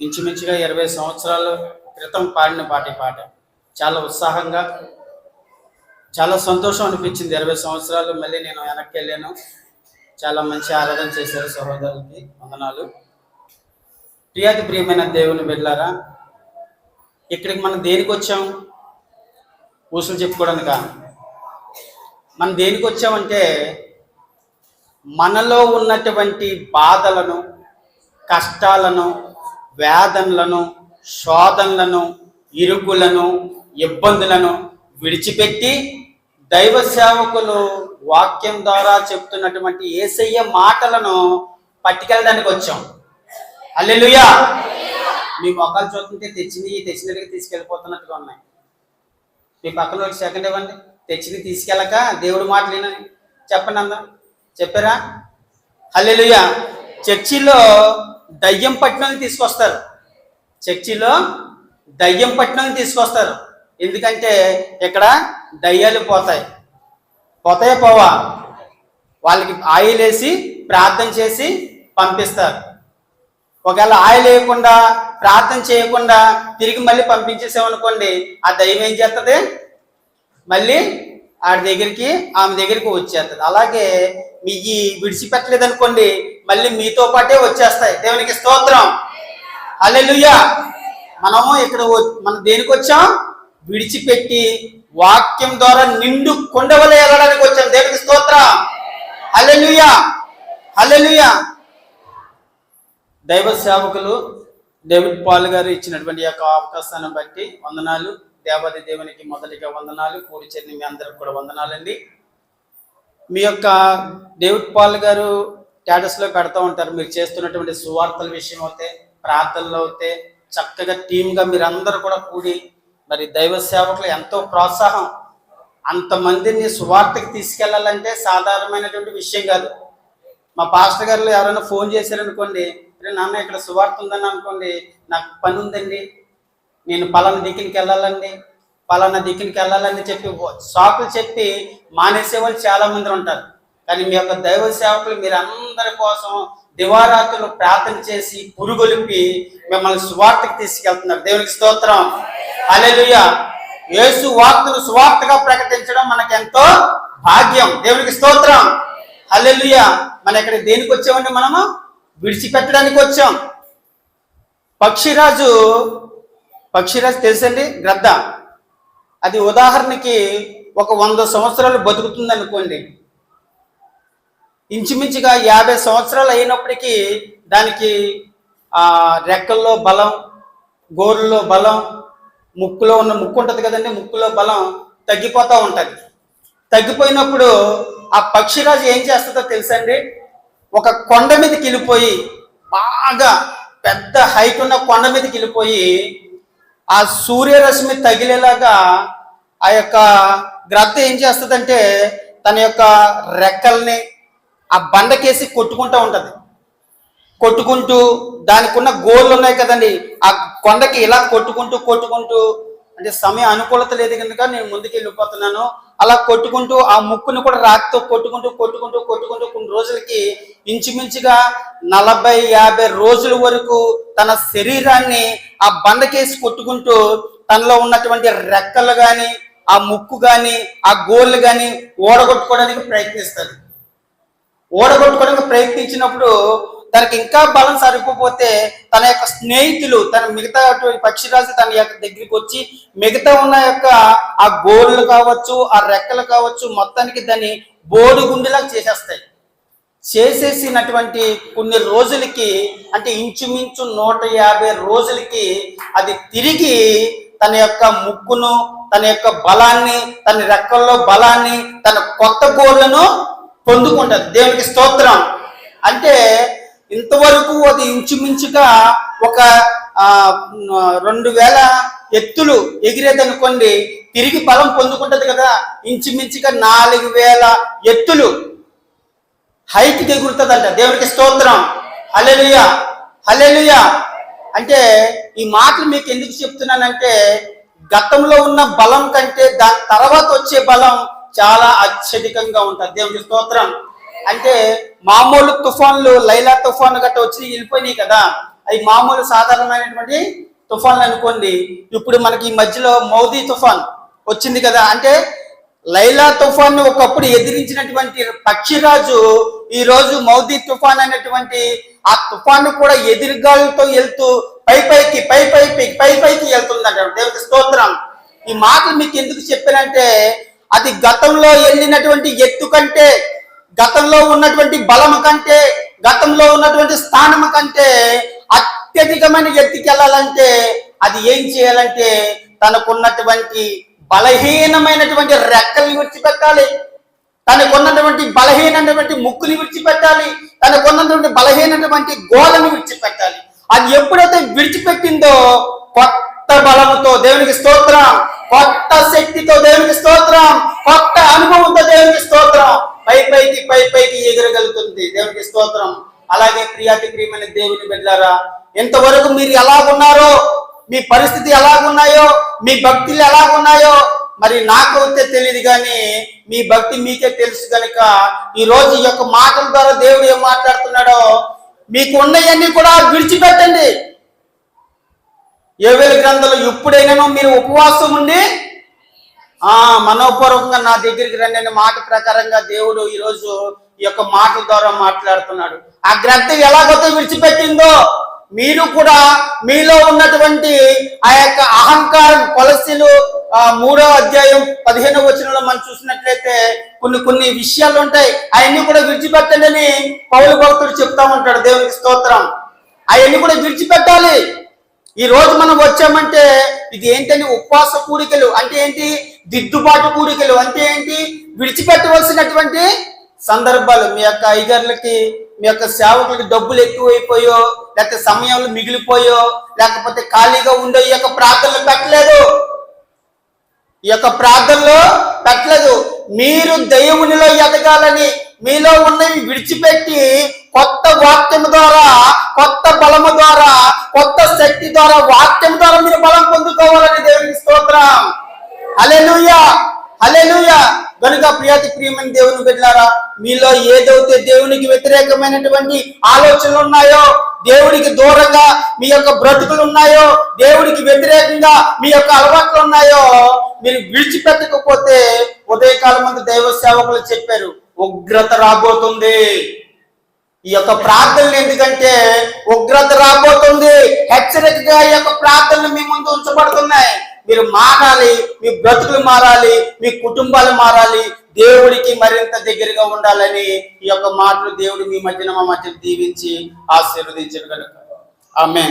ఇంచుమించుగా ఇరవై సంవత్సరాల క్రితం పాడిన పాట ఈ పాట. చాలా ఉత్సాహంగా చాలా సంతోషం అనిపించింది. ఇరవై సంవత్సరాలు మళ్ళీ నేను వెనక్కి వెళ్ళాను. చాలా మంచి ఆరాధన చేశారు సహోదరులకి. వందనాలు. ప్రియాతి ప్రియమైన దేవుని బిడ్డారా ఇక్కడికి మనం దేనికి వచ్చాం? ఊసులు చెప్పుకోవడానిక మనం దేనికి వచ్చామంటే మనలో ఉన్నటువంటి బాధలను కష్టాలను వేదనలను శోధనలను ఇరుకులను ఇబ్బందులను విడిచిపెట్టి దైవ సేవకులు వాక్యం ద్వారా చెప్తున్నటువంటి ఏసయ్య మాటలను పట్టుకెళ్ళడానికి వచ్చాం. అల్లెలుయా మీ మొక్కలు చూస్తుంటే తెచ్చినవి తెచ్చినట్టుగా తీసుకెళ్ళిపోతున్నట్టుగా ఉన్నాయి. మీ పక్కన ఒక సెకండ్ ఇవ్వండి. తెచ్చినవి తీసుకెళ్ళక దేవుడు మాటలేనని చెప్పండి అందా చెప్పారా? హల్లెలూయా! చర్చిలో దయ్యం పట్టణాన్ని తీసుకొస్తారు. చర్చిలో దయ్యం పట్టణాన్ని తీసుకొస్తారు. ఎందుకంటే ఇక్కడ దయ్యాలు పోతాయి. పోతాయి పోవా. వాళ్ళకి ఆయిల్ వేసి ప్రార్థన చేసి పంపిస్తారు. ఒకవేళ ఆయిల్ వేయకుండా ప్రార్థన చేయకుండా తిరిగి మళ్ళీ పంపించేసామనుకోండి ఆ దయ్యం ఏం చేస్తుంది మళ్ళీ ఆడి దగ్గరికి ఆమె దగ్గరికి వచ్చేస్తుంది. అలాగే మీ ఈ విడిచిపెట్టలేదు అనుకోండి మళ్ళీ మీతో పాటే వచ్చేస్తాయి. దేవునికి స్తోత్రం. హల్లెలూయా. మనము ఇక్కడ వ- మనం దేనికి వచ్చాం? విడిచిపెట్టి వాక్యం ద్వారా నిండు కొండవలే వెళ్ళడానికి వచ్చాం. దేవునికి స్తోత్రం. హల్లెలూయా. హల్లెలూయా. దైవ సేవకులు డేవిడ్ పాల్ గారు ఇచ్చినటువంటి యొక్క అవకాశాన్ని బట్టి వందనాలు. దేవాది దేవునికి మొదటిగా వందనాలు కూడి మీ అందరికి కూడా వందనాలండి. మీ యొక్క డేవిడ్ పాల్ గారు స్టేటస్లో పెడతా ఉంటారు. మీరు చేస్తున్నటువంటి సువార్తల విషయం అయితే ప్రార్థనలో అయితే చక్కగా టీమ్గా మీరందరూ కూడా కూడి మరి దైవ సేవకులు ఎంతో ప్రోత్సాహం. అంతమందిని సువార్తకి తీసుకెళ్ళాలంటే సాధారణమైనటువంటి విషయం కాదు. మా పాస్టర్ గారు ఎవరైనా ఫోన్ చేశారనుకోండి నాన్న ఇక్కడ సువార్త ఉందని అనుకోండి నాకు పని ఉందండి నేను పలానా దిక్కునికి వెళ్ళాలండి పలానా దిక్కునికి వెళ్ళాలని చెప్పి సాకులు చెప్పి మానేసే వాళ్ళు చాలా మంది ఉంటారు. కానీ మీ యొక్క దైవ సేవకులు మీరు అందరి కోసం దివారాత్రులు ప్రార్థన చేసి పురుగొలిపి మిమ్మల్ని సువార్తకు తీసుకెళ్తున్నారు. దేవునికి స్తోత్రం. అలెలుయ యేసు వార్తను సువార్తగా ప్రకటించడం మనకు ఎంతో భాగ్యం. దేవునికి స్తోత్రం. అల్లెలుయ మన ఇక్కడ దేనికి వచ్చామండి మనము? విడిచిపెట్టడానికి వచ్చాం. పక్షిరాజు పక్షిరాజు తెలుసండి? గ్రద్ద. అది ఉదాహరణకి ఒక వంద సంవత్సరాలు బతుకుతుంది అనుకోండి ఇంచుమించుగా యాభై సంవత్సరాలు అయినప్పటికీ దానికి రెక్కల్లో బలం గోరుల్లో బలం ముక్కులో ఉన్న ముక్కు ఉంటుంది కదండి ముక్కులో బలం తగ్గిపోతూ ఉంటుంది. తగ్గిపోయినప్పుడు ఆ పక్షిరాజు ఏం చేస్తుందో తెలుసండి? ఒక కొండ మీదకి వెళ్ళిపోయి బాగా పెద్ద హైట్ ఉన్న కొండ మీదకి వెళ్ళిపోయి ఆ సూర్యరశ్మి తగిలేలాగా ఆ యొక్క గ్రద్ద ఏం చేస్తుందంటే తన యొక్క రెక్కల్ని ఆ బండకేసి కొట్టుకుంటూ ఉంటుంది. కొట్టుకుంటూ దానికి ఉన్న గోళ్ళు ఉన్నాయి కదండి ఆ కొండకి ఇలా కొట్టుకుంటూ కొట్టుకుంటూ అంటే సమయం అనుకూలత లేదు కనుక నేను ముందుకు వెళ్ళిపోతున్నాను అలా కొట్టుకుంటూ ఆ ముక్కును కూడా రాతితో కొట్టుకుంటూ కొట్టుకుంటూ కొట్టుకుంటూ కొన్ని రోజులకి ఇంచుమించుగా నలభై యాభై రోజుల వరకు తన శరీరాన్ని ఆ బండకేసి కొట్టుకుంటూ తనలో ఉన్నటువంటి రెక్కలు కానీ ఆ ముక్కు కానీ ఆ గోళ్ళు కానీ ఓడగొట్టుకోవడానికి ప్రయత్నిస్తాడు ఓడగొట్టుకోవడానికి ప్రయత్నించినప్పుడు తనకి ఇంకా బలం సరిపోతే తన యొక్క స్నేహితులు తన మిగతా అటువంటి పక్షిరాజు తన యొక్క దగ్గరికి వచ్చి మిగతా ఉన్న యొక్క ఆ గోళ్ళు కావచ్చు ఆ రెక్కలు కావచ్చు మొత్తానికి దాన్ని బోడిగుండిలా చేసేస్తాయి. చేసేసినటువంటి కొన్ని రోజులకి అంటే ఇంచుమించు నూట యాభై రోజులకి అది తిరిగి తన యొక్క ముక్కును తన యొక్క బలాన్ని తన రెక్కల్లో బలాన్ని తన కొత్త గోళ్ళను పొందుకుంటుంది. దేవునికి స్తోత్రం. అంటే ఇంతవరకు అది ఇంచుమించుగా ఒక రెండు వేల ఎత్తులు ఎగిరేదనుకోండి తిరిగి బలం పొందుకుంటది కదా. ఇంచుమించుగా నాలుగు వేల ఎత్తులు హైట్కి ఎగురుతుందంట. దేవునికి స్తోత్రం. హల్లెలూయా. హల్లెలూయా. అంటే ఈ మాటలు మీకు ఎందుకు చెప్తున్నానంటే గతంలో ఉన్న బలం కంటే దాని తర్వాత వచ్చే బలం చాలా అత్యధికంగా ఉంటుంది. దేవునికి స్తోత్రం. అంటే మామూలు తుఫాన్లు లైలా తుఫాన్ గట్ట వచ్చి వెళ్ళిపోయినాయి కదా. అవి మామూలు సాధారణమైనటువంటి తుఫాన్లు అనుకోండి. ఇప్పుడు మనకి ఈ మధ్యలో మౌదీ తుఫాన్ వచ్చింది కదా. అంటే లైలా తుఫాన్ ఒకప్పుడు ఎదిరించినటువంటి పక్షిరాజు ఈ రోజు మౌదీ తుఫాన్ అనేటువంటి ఆ తుఫాన్ కూడా ఎదురుగాలతో వెళ్తూ పై పైకి పై పైకి పై పైకి వెళ్తుందంట. దేవునికి స్తోత్రం. ఈ మాటలు మీకు ఎందుకు చెప్పానంటే అది గతంలో వెళ్ళినటువంటి ఎత్తు కంటే గతంలో ఉన్నటువంటి బలము కంటే గతంలో ఉన్నటువంటి స్థానము కంటే అత్యధికమైన ఎత్తుకి వెళ్ళాలంటే అది ఏం చేయాలంటే తనకున్నటువంటి బలహీనమైనటువంటి రెక్కల్ని విడిచిపెట్టాలి. తనకున్నటువంటి బలహీనమైనటువంటి ముక్కుని విడిచిపెట్టాలి. తనకున్నటువంటి బలహీనటువంటి గోలను విడిచిపెట్టాలి. అది ఎప్పుడైతే విడిచిపెట్టిందో కొత్త బలముతో దేవునికి స్తోత్రం కొత్త శక్తితో దేవునికి స్తోత్రం కొత్త అనుభవంతో దేవునికి స్తోత్రం. పై పైకి పై పైకి ఎగరగలుగుతుంది దేవునికి స్తోత్రం. అలాగే ప్రియాతిప్రియమైన దేవుని బిడ్డారా ఎంతవరకు మీరు ఎలాగున్నారో మీ పరిస్థితి ఎలాగున్నాయో మీ భక్తులు ఎలాగున్నాయో మరి నాకు తెలియదు కానీ మీ భక్తి మీకే తెలుసు కనుక ఈ రోజు ఈ యొక్క మాటల ద్వారా దేవుడు ఏం మాట్లాడుతున్నాడో మీకు ఉన్నవన్నీ కూడా విడిచిపెట్టండి. ఏవేల గ్రంథాలు ఎప్పుడైనానో మీరు ఉపవాసం ఉండి ఆ మనోపూర్వకంగా నా దగ్గరికి రండి అనే మాట ప్రకారంగా దేవుడు ఈరోజు ఈ యొక్క మాటల ద్వారా మాట్లాడుతున్నాడు. ఆ గ్రంథం ఎలాగైతే విడిచిపెట్టిందో మీరు కూడా మీలో ఉన్నటువంటి ఆ యొక్క అహంకారం కొలసిలు మూడో అధ్యాయం పదిహేనో వచనంలో మనం చూసినట్లయితే కొన్ని కొన్ని విషయాలు ఉంటాయి. అవన్నీ కూడా విడిచిపెట్టండి అని భక్తుడు చెప్తా ఉంటాడు దేవునికి స్తోత్రం. అవన్నీ కూడా విడిచిపెట్టాలి. ఈ రోజు మనం వచ్చామంటే ఇది ఏంటని ఉపవాస కూడికలు అంటే ఏంటి? దిద్దుబాటు కూడికలు అంటే ఏంటి? విడిచిపెట్టవలసినటువంటి సందర్భాలు మీ యొక్క ఐగర్లకి మీ యొక్క సేవకులకి డబ్బులు ఎక్కువైపోయో లేకపోతే సమయంలో మిగిలిపోయో లేకపోతే ఖాళీగా ఉండే ఈ యొక్క ప్రార్థనలు పెట్టలేదు. ఈ యొక్క ప్రార్థనలో పెట్టలేదు. మీరు దేవునిలో ఎదగాలని మీలో ఉన్నవి విడిచిపెట్టి కొత్త వాక్యం ద్వారా కొత్త బలము ద్వారా కొత్త శక్తి ద్వారా వాక్యం ద్వారా మీరు బలం పొందుకోవాలని దేవునికి స్తోత్రం. అలెలుయా అలెలుయా కనుక ప్రియాతి ప్రియమైన దేవుని బిడ్డారా మీలో ఏదైతే దేవునికి వ్యతిరేకమైనటువంటి ఆలోచనలు ఉన్నాయో దేవుడికి దూరంగా మీ యొక్క బ్రతుకులు ఉన్నాయో దేవుడికి వ్యతిరేకంగా మీ యొక్క అలవాట్లు ఉన్నాయో మీరు విడిచిపెట్టకపోతే ఉదయకాలం మంది దైవ సేవకులు చెప్పారు ఉగ్రత రాబోతుంది. ఈ యొక్క ప్రార్థనలు ఎందుకంటే ఉగ్రత రాబోతుంది. హెచ్చరికగా ఈ యొక్క ప్రార్థనలు మీ ముందు ఉంచబడుతున్నాయి. మీరు మారాలి మీ బ్రతుకులు మారాలి మీ కుటుంబాలు మారాలి దేవుడికి మరింత దగ్గరగా ఉండాలని ఈ యొక్క మాటలు దేవుడు మీ మధ్యన మా మధ్య దీవించి ఆశీర్వదించడు కనుక ఆమె